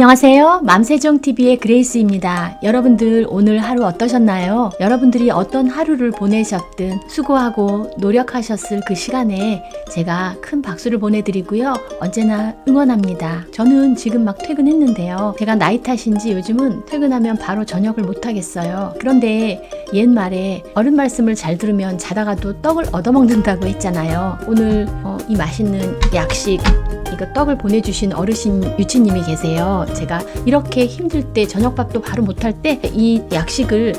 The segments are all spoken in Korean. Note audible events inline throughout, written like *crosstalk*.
안녕하세요. 맘세종TV의 그레이스입니다. 여러분들 오늘 하루 어떠셨나요? 여러분들이 어떤 하루를 보내셨든 수고하고 노력하셨을 그 시간에 제가 큰 박수를 보내드리고요. 언제나 응원합니다. 저는 지금 막 퇴근했는데요. 제가 나이 탓인지 요즘은 퇴근하면 바로 저녁을 못하겠어요. 그런데 옛말에 어른 말씀을 잘 들으면 자다가도 떡을 얻어먹는다고 했잖아요. 오늘 어, 이 맛있는 약식 이거 떡을 보내주신 어르신 유치님이 계세요. 제가 이렇게 힘들 때 저녁밥도 바로 못할 때 이 약식을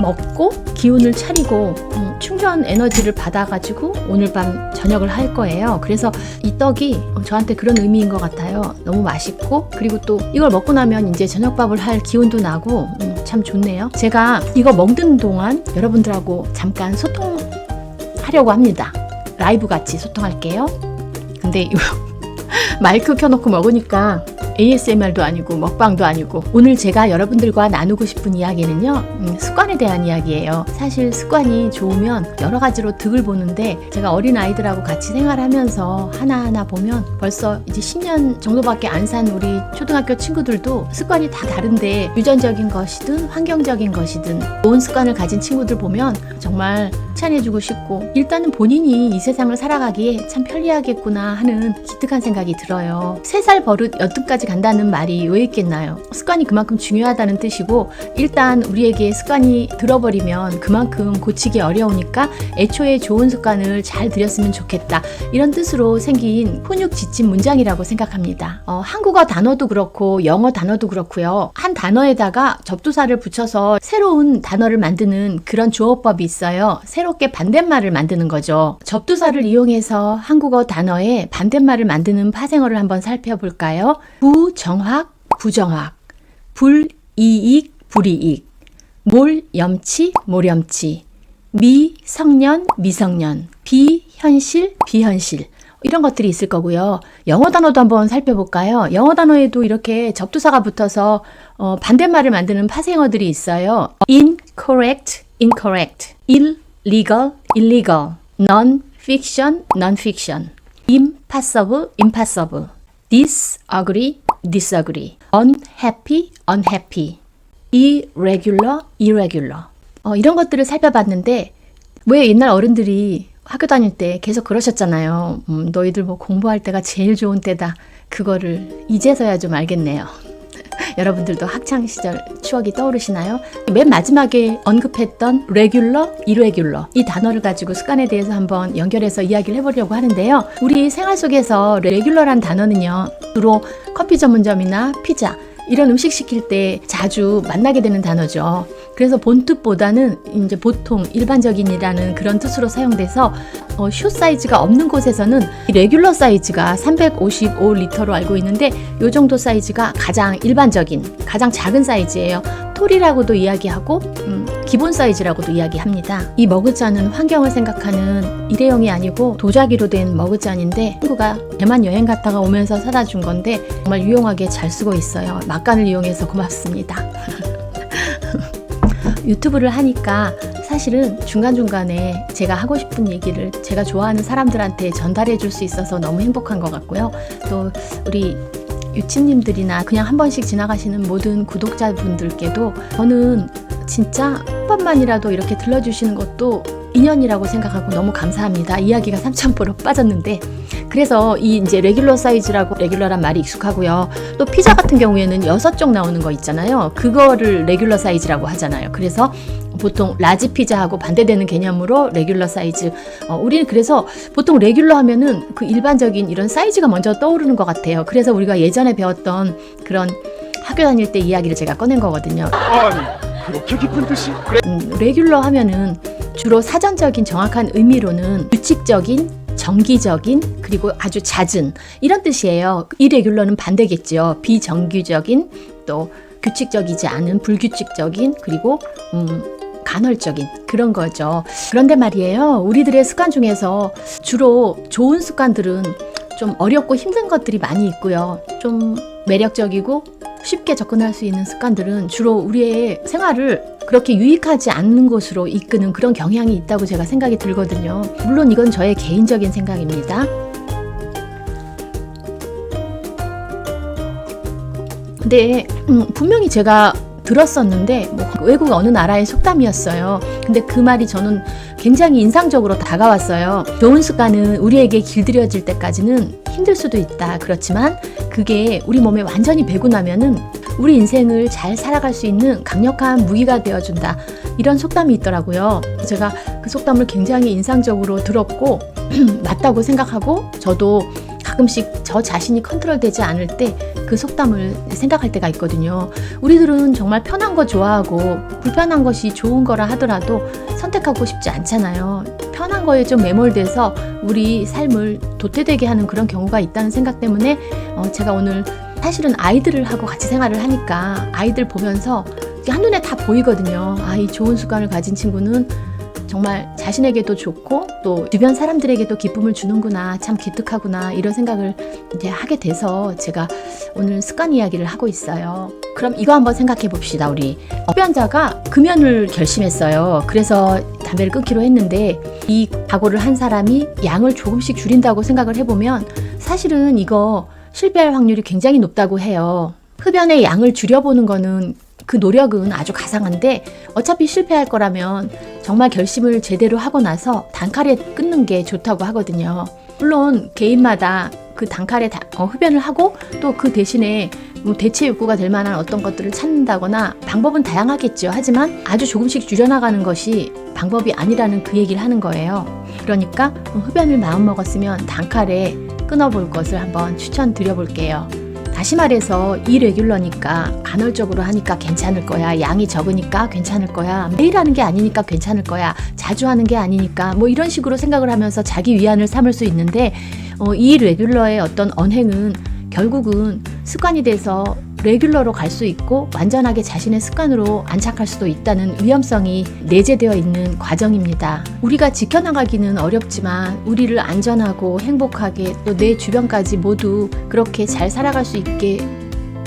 먹고 기운을 차리고 음, 충전 에너지를 받아가지고 오늘 밤 저녁을 할 거예요. 그래서 이 떡이 저한테 그런 의미인 것 같아요. 너무 맛있고 그리고 또 이걸 먹고 나면 이제 저녁밥을 할 기운도 나고 음, 참 좋네요. 제가 이거 먹는 동안 여러분들하고 잠깐 소통하려고 합니다. 라이브 같이 소통할게요. 근데 마이크 켜놓고 먹으니까 ASMR도 아니고 먹방도 아니고 오늘 제가 여러분들과 나누고 싶은 이야기는요 음, 습관에 대한 이야기예요 사실 습관이 좋으면 여러 가지로 득을 보는데 제가 어린 아이들하고 같이 생활하면서 하나하나 보면 벌써 이제 10년 정도밖에 안 산 우리 초등학교 친구들도 습관이 다 다른데 유전적인 것이든 환경적인 것이든 좋은 습관을 가진 친구들 보면 정말 칭찬해주고 싶고 일단은 본인이 이 세상을 살아가기에 참 편리하겠구나 하는 기특한 생각이 들어요. 세 살 버릇 여튼까지 간다는 말이 왜 있겠나요? 습관이 그만큼 중요하다는 뜻이고 일단 우리에게 습관이 들어버리면 그만큼 고치기 어려우니까 애초에 좋은 습관을 잘 들였으면 좋겠다 이런 뜻으로 생긴 훈육 지침 문장이라고 생각합니다. 어, 한국어 단어도 그렇고 영어 단어도 그렇고요. 한 단어에다가 접두사를 붙여서 새로운 단어를 만드는 그런 조어법이 있어요. 새롭게 반대말을 만드는 거죠. 접두사를 이용해서 한국어 단어에 반대말을 만드는 파생어를 한번 살펴볼까요? 부정확, 부정확, 불이익, 불이익, 몰염치, 모렴치, 미성년, 미성년, 비현실, 비현실. 이런 것들이 있을 거고요. 영어 단어도 한번 살펴볼까요? 영어 단어에도 이렇게 접두사가 붙어서 어, 반대말을 만드는 파생어들이 있어요. incorrect, incorrect, illegal, illegal, non-fiction, non-fiction, impossible, impossible, disagree, disagree, unhappy, unhappy, irregular, irregular. 어, 이런 것들을 살펴봤는데 왜 옛날 어른들이 학교 다닐 때 계속 그러셨잖아요. 음, 너희들 뭐 공부할 때가 제일 좋은 때다. 그거를 이제서야 좀 알겠네요. 여러분들도 학창 시절 추억이 떠오르시나요? 맨 마지막에 언급했던 regular, irregular 이 단어를 가지고 습관에 대해서 한번 연결해서 이야기를 해보려고 하는데요. 우리 생활 속에서 regular한 단어는요. 주로 커피 전문점이나 피자 이런 음식 시킬 때 자주 만나게 되는 단어죠. 그래서 본뜻보다는 이제 보통 일반적인이라는 그런 뜻으로 사용돼서 어, 슈 사이즈가 없는 곳에서는 이 레귤러 사이즈가 355리터로 알고 있는데 이 정도 사이즈가 가장 일반적인 가장 작은 사이즈예요. 톨이라고도 이야기하고 음, 기본 사이즈라고도 이야기합니다. 이 머그잔은 환경을 생각하는 일회용이 아니고 도자기로 된 머그잔인데 친구가 대만 여행 갔다가 오면서 사다 준 건데 정말 유용하게 잘 쓰고 있어요. 막간을 이용해서 고맙습니다. *laughs* 유튜브를 하니까 사실은 중간중간에 제가 하고 싶은 얘기를 제가 좋아하는 사람들한테 전달해 줄 수 있어서 너무 행복한 것 같고요. 또 우리 유치님들이나 그냥 한 번씩 지나가시는 모든 구독자분들께도 저는 진짜 한 번만이라도 이렇게 들러주시는 것도 인연이라고 생각하고 너무 감사합니다. 이야기가 3,000% 빠졌는데 그래서 이 이제 레귤러 사이즈라고 레귤러란 말이 익숙하고요. 또 피자 같은 경우에는 여섯 쪽 나오는 거 있잖아요. 그거를 레귤러 사이즈라고 하잖아요. 그래서 보통 라지 피자하고 반대되는 개념으로 레귤러 사이즈. 어, 우리는 그래서 보통 레귤러 하면은 그 일반적인 이런 사이즈가 먼저 떠오르는 것 같아요. 그래서 우리가 예전에 배웠던 그런 학교 다닐 때 이야기를 제가 꺼낸 거거든요. 아니 그렇게 깊은 뜻이 그래 음, 레귤러 하면은 주로 사전적인 정확한 의미로는 규칙적인 정기적인 그리고 아주 잦은 이런 뜻이에요. 이레귤러는 반대겠죠. 비정규적인 또 규칙적이지 않은 불규칙적인 그리고 음, 간헐적인 그런 거죠. 그런데 말이에요. 우리들의 습관 중에서 주로 좋은 습관들은 좀 어렵고 힘든 것들이 많이 있고요. 좀 매력적이고 쉽게 접근할 수 있는 습관들은 주로 우리의 생활을 그렇게 유익하지 않는 곳으로 이끄는 그런 경향이 있다고 제가 생각이 들거든요. 물론 이건 저의 개인적인 생각입니다. 근데 음, 분명히 제가 들었었는데 뭐 외국 어느 나라의 속담이었어요. 근데 그 말이 저는 굉장히 인상적으로 다가왔어요. 좋은 습관은 우리에게 길들여질 때까지는 힘들 수도 있다. 그렇지만 그게 우리 몸에 완전히 배고 나면은 우리 인생을 잘 살아갈 수 있는 강력한 무기가 되어준다. 이런 속담이 있더라고요. 제가 그 속담을 굉장히 인상적으로 들었고 *clears throat* 맞다고 생각하고 저도 가끔씩 저 자신이 컨트롤되지 않을 때 그 속담을 생각할 때가 있거든요. 우리들은 정말 편한 거 좋아하고 불편한 것이 좋은 거라 하더라도 선택하고 싶지 않잖아요. 편한 거에 좀 매몰돼서 우리 삶을 도태되게 하는 그런 경우가 있다는 생각 때문에 어, 제가 오늘 사실은 아이들을 하고 같이 생활을 하니까 아이들 보면서 한눈에 다 보이거든요. 아, 이 좋은 습관을 가진 친구는 정말 자신에게도 좋고 또 주변 사람들에게도 기쁨을 주는구나 참 기특하구나 이런 생각을 이제 하게 돼서 제가 오늘 습관 이야기를 하고 있어요. 그럼 이거 한번 생각해 봅시다 우리 흡연자가 금연을 결심했어요. 그래서 담배를 끊기로 했는데 이 각오를 한 사람이 양을 조금씩 줄인다고 생각을 해보면 사실은 이거 실패할 확률이 굉장히 높다고 해요. 흡연의 양을 줄여보는 거는 그 노력은 아주 가상한데 어차피 실패할 거라면 정말 결심을 제대로 하고 나서 단칼에 끊는 게 좋다고 하거든요. 물론 개인마다 그 단칼에 다- 어, 흡연을 하고 또 그 대신에 뭐 대체 욕구가 될 만한 어떤 것들을 찾는다거나 방법은 다양하겠죠. 하지만 아주 조금씩 줄여나가는 것이 방법이 아니라는 그 얘기를 하는 거예요. 그러니까 흡연을 마음먹었으면 단칼에 끊어볼 것을 한번 추천드려 볼게요. 다시 말해서 이 레귤러니까 간헐적으로 하니까 괜찮을 거야. 양이 적으니까 괜찮을 거야. 매일 하는 게 아니니까 괜찮을 거야. 자주 하는 게 아니니까 뭐 이런 식으로 생각을 하면서 자기 위안을 삼을 수 있는데 어, 이 레귤러의 어떤 언행은 결국은 습관이 돼서 레귤러로 갈 수 있고 완전하게 자신의 습관으로 안착할 수도 있다는 위험성이 내재되어 있는 과정입니다. 우리가 지켜나가기는 어렵지만 우리를 안전하고 행복하게 또 내 주변까지 모두 그렇게 잘 살아갈 수 있게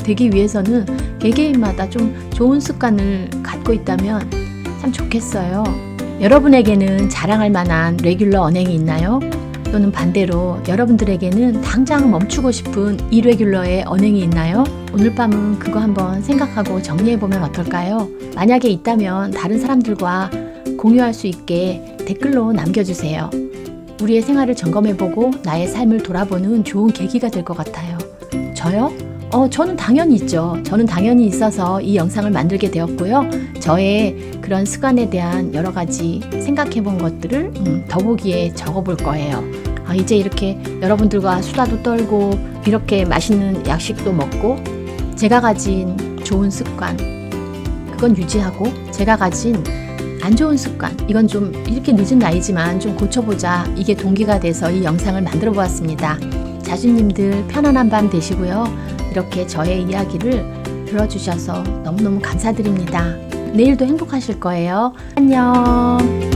되기 위해서는 개개인마다 좀 좋은 습관을 갖고 있다면 참 좋겠어요. 여러분에게는 자랑할 만한 레귤러 언행이 있나요? 또는 반대로 여러분들에게는 당장 멈추고 싶은 이레귤러의 언행이 있나요? 오늘 밤은 그거 한번 생각하고 정리해보면 어떨까요? 만약에 있다면 다른 사람들과 공유할 수 있게 댓글로 남겨주세요. 우리의 생활을 점검해보고 나의 삶을 돌아보는 좋은 계기가 될 것 같아요. 저요? 어, 저는 당연히 있죠. 저는 당연히 있어서 이 영상을 만들게 되었고요. 저의 그런 습관에 대한 여러 가지 생각해 본 것들을 음, 더보기에 적어 볼 거예요. 아, 이제 이렇게 여러분들과 수다도 떨고 이렇게 맛있는 약식도 먹고 제가 가진 좋은 습관 그건 유지하고 제가 가진 안 좋은 습관 이건 좀 이렇게 늦은 나이지만 좀 고쳐보자 이게 동기가 돼서 이 영상을 만들어 보았습니다. 자주님들 편안한 밤 되시고요. 이렇게 저의 이야기를 들어주셔서 너무너무 감사드립니다. 내일도 행복하실 거예요. 안녕.